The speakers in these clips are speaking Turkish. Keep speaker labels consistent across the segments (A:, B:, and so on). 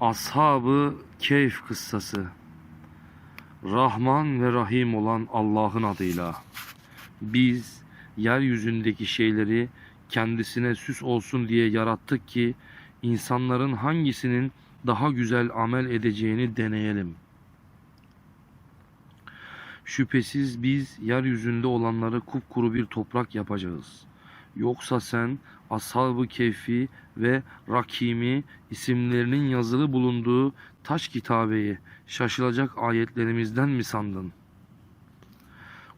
A: Ashabı Keyf kıssası Rahman ve Rahim olan Allah'ın adıyla biz yeryüzündeki şeyleri kendisine süs olsun diye yarattık ki insanların hangisinin daha güzel amel edeceğini deneyelim. Şüphesiz biz yeryüzünde olanları kupkuru bir toprak yapacağız. Yoksa sen Ashab-ı Keyfi ve Rakimi isimlerinin yazılı bulunduğu taş kitabeyi şaşılacak ayetlerimizden mi sandın?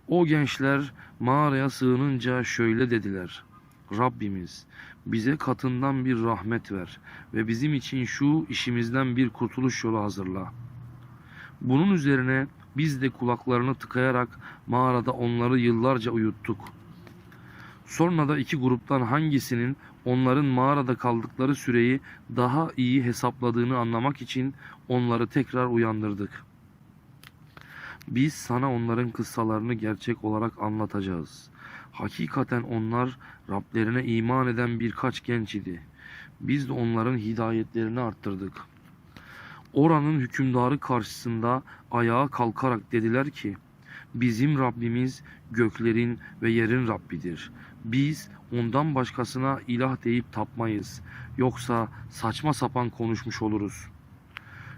A: O gençler mağaraya sığınınca şöyle dediler. Rabbimiz bize katından bir rahmet ver ve bizim için şu işimizden bir kurtuluş yolu hazırla. Bunun üzerine biz de kulaklarını tıkayarak mağarada onları yıllarca uyuttuk. Sonra da iki gruptan hangisinin onların mağarada kaldıkları süreyi daha iyi hesapladığını anlamak için onları tekrar uyandırdık. Biz sana onların kıssalarını gerçek olarak anlatacağız. Hakikaten onlar Rablerine iman eden birkaç genç idi. Biz de onların hidayetlerini arttırdık. Oranın hükümdarı karşısında ayağa kalkarak dediler ki, Bizim Rabbimiz göklerin ve yerin Rabbidir. Biz ondan başkasına ilah deyip tapmayız. Yoksa saçma sapan konuşmuş oluruz.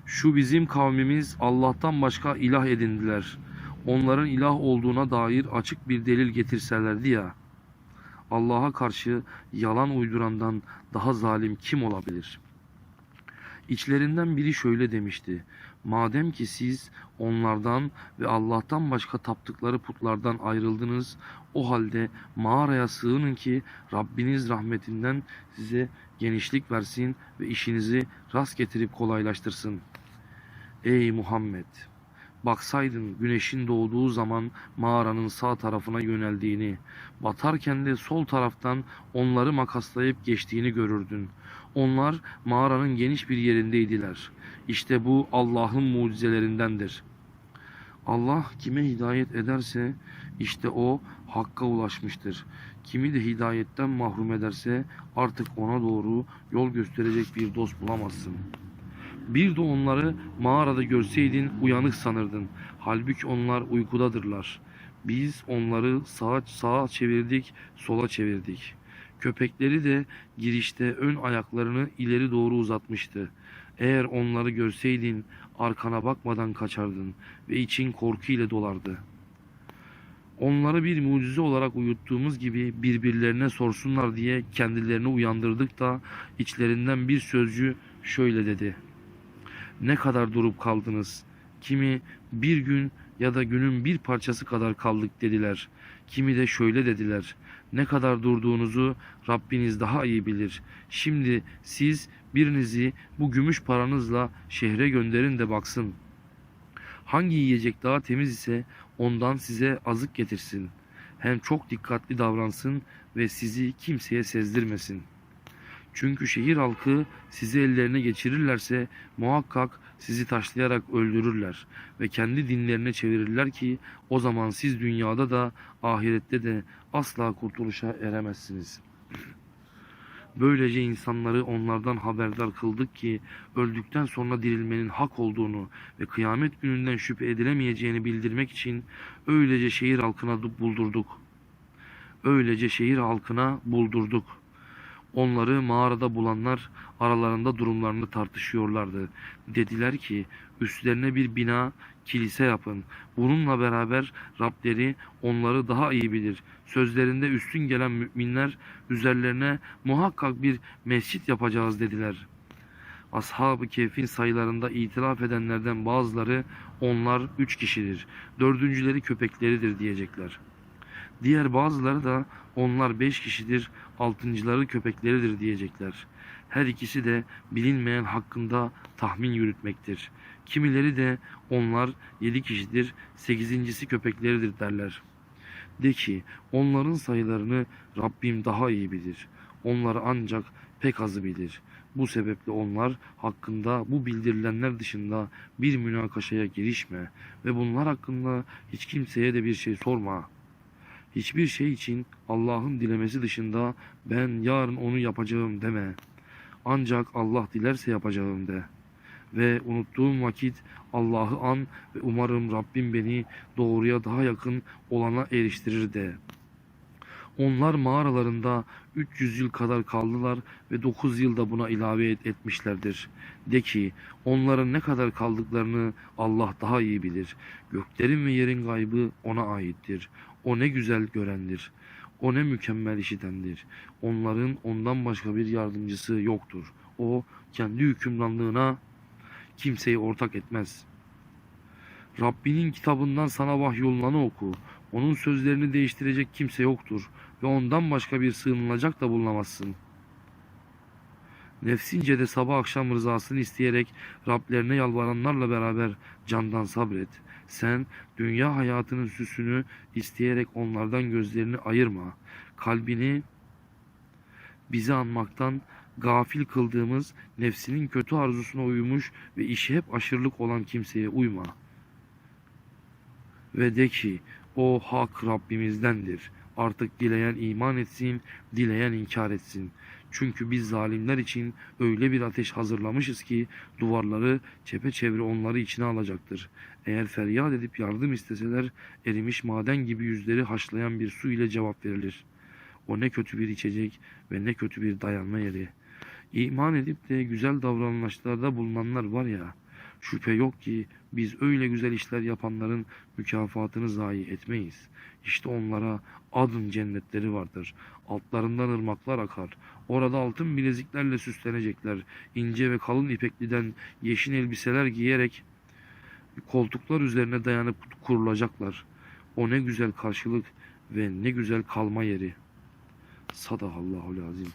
A: Şu bizim kavmimiz Allah'tan başka ilah edindiler. Onların ilah olduğuna dair açık bir delil getirselerdi ya. Allah'a karşı yalan uydurandan daha zalim kim olabilir? İçlerinden biri şöyle demişti. Madem ki siz onlardan ve Allah'tan başka taptıkları putlardan ayrıldınız, o halde mağaraya sığının ki Rabbiniz rahmetinden size genişlik versin ve işinizi rast getirip kolaylaştırsın. Ey Muhammed! Baksaydın güneşin doğduğu zaman mağaranın sağ tarafına yöneldiğini, batarken de sol taraftan onları makaslayıp geçtiğini görürdün. Onlar mağaranın geniş bir yerindeydiler. İşte bu Allah'ın mucizelerindendir. Allah kime hidayet ederse işte o hakka ulaşmıştır. Kimi de hidayetten mahrum ederse artık ona doğru yol gösterecek bir dost bulamazsın. Bir de onları mağarada görseydin uyanık sanırdın. Halbuki onlar uykudadırlar. Biz onları sağa sağa çevirdik, sola çevirdik. Köpekleri de girişte ön ayaklarını ileri doğru uzatmıştı. Eğer onları görseydin arkana bakmadan kaçardın ve için korku ile dolardı. Onları bir mucize olarak uyuttuğumuz gibi birbirlerine sorsunlar diye kendilerini uyandırdık da içlerinden bir sözcü şöyle dedi. Ne kadar durup kaldınız? Kimi bir gün ya da günün bir parçası kadar kaldık dediler. Kimi de şöyle dediler. Ne kadar durduğunuzu Rabbiniz daha iyi bilir. Şimdi siz birinizi bu gümüş paranızla şehre gönderin de baksın. Hangi yiyecek daha temiz ise ondan size azık getirsin. Hem çok dikkatli davransın ve sizi kimseye sezdirmesin. Çünkü şehir halkı sizi ellerine geçirirlerse muhakkak sizi taşlayarak öldürürler ve kendi dinlerine çevirirler ki o zaman siz dünyada da ahirette de asla kurtuluşa eremezsiniz. Böylece insanları onlardan haberdar kıldık ki öldükten sonra dirilmenin hak olduğunu ve kıyamet gününden şüphe edilemeyeceğini bildirmek için öylece şehir halkına buldurduk. Öylece şehir halkına buldurduk. Onları mağarada bulanlar aralarında durumlarını tartışıyorlardı. Dediler ki üstlerine bir bina, kilise yapın. Bununla beraber Rableri onları daha iyi bilir. Sözlerinde üstün gelen müminler üzerlerine muhakkak bir mescit yapacağız dediler. Ashab-ı Kehf'in sayılarında itiraf edenlerden bazıları onlar üç kişidir, dördüncüleri köpekleridir diyecekler. Diğer bazıları da onlar beş kişidir, altıncıları köpekleridir diyecekler. Her ikisi de bilinmeyen hakkında tahmin yürütmektir. Kimileri de onlar yedi kişidir, sekizincisi köpekleridir derler. De ki onların sayılarını Rabbim daha iyi bilir. Onları ancak pek azı bilir. Bu sebeple onlar hakkında bu bildirilenler dışında bir münakaşaya girişme ve bunlar hakkında hiç kimseye de bir şey sorma.'' Hiçbir şey için Allah'ın dilemesi dışında ben yarın onu yapacağım deme. Ancak Allah dilerse yapacağım de. ve unuttuğum vakit Allah'ı an ve umarım Rabbim beni doğruya daha yakın olana eriştirir de. Onlar mağaralarında 300 yıl kadar kaldılar ve 9 yılda buna ilave et- etmişlerdir. De ki onların ne kadar kaldıklarını Allah daha iyi bilir. Göklerin ve yerin gaybı ona aittir. O ne güzel görendir. O ne mükemmel işitendir. Onların ondan başka bir yardımcısı yoktur. O kendi hükümranlığına kimseyi ortak etmez. Rabbinin kitabından sana vahyolunanı oku. Onun sözlerini değiştirecek kimse yoktur ve ondan başka bir sığınılacak da bulunamazsın. Nefsince de sabah akşam rızasını isteyerek Rablerine yalvaranlarla beraber candan sabret. Sen dünya hayatının süsünü isteyerek onlardan gözlerini ayırma. Kalbini bizi anmaktan gafil kıldığımız nefsinin kötü arzusuna uymuş ve işi hep aşırılık olan kimseye uyma. Ve de ki o hak Rabbimizdendir. Artık dileyen iman etsin, dileyen inkar etsin. Çünkü biz zalimler için öyle bir ateş hazırlamışız ki duvarları çepeçevre onları içine alacaktır. Eğer feryat edip yardım isteseler erimiş maden gibi yüzleri haşlayan bir su ile cevap verilir. O ne kötü bir içecek ve ne kötü bir dayanma yeri. İman edip de güzel davranışlarda bulunanlar var ya, şüphe yok ki biz öyle güzel işler yapanların mükafatını zayi etmeyiz. İşte onlara adın cennetleri vardır. Altlarından ırmaklar akar. Orada altın bileziklerle süslenecekler. İnce ve kalın ipekliden yeşil elbiseler giyerek koltuklar üzerine dayanıp kurulacaklar. O ne güzel karşılık ve ne güzel kalma yeri. Sadakallahul azim.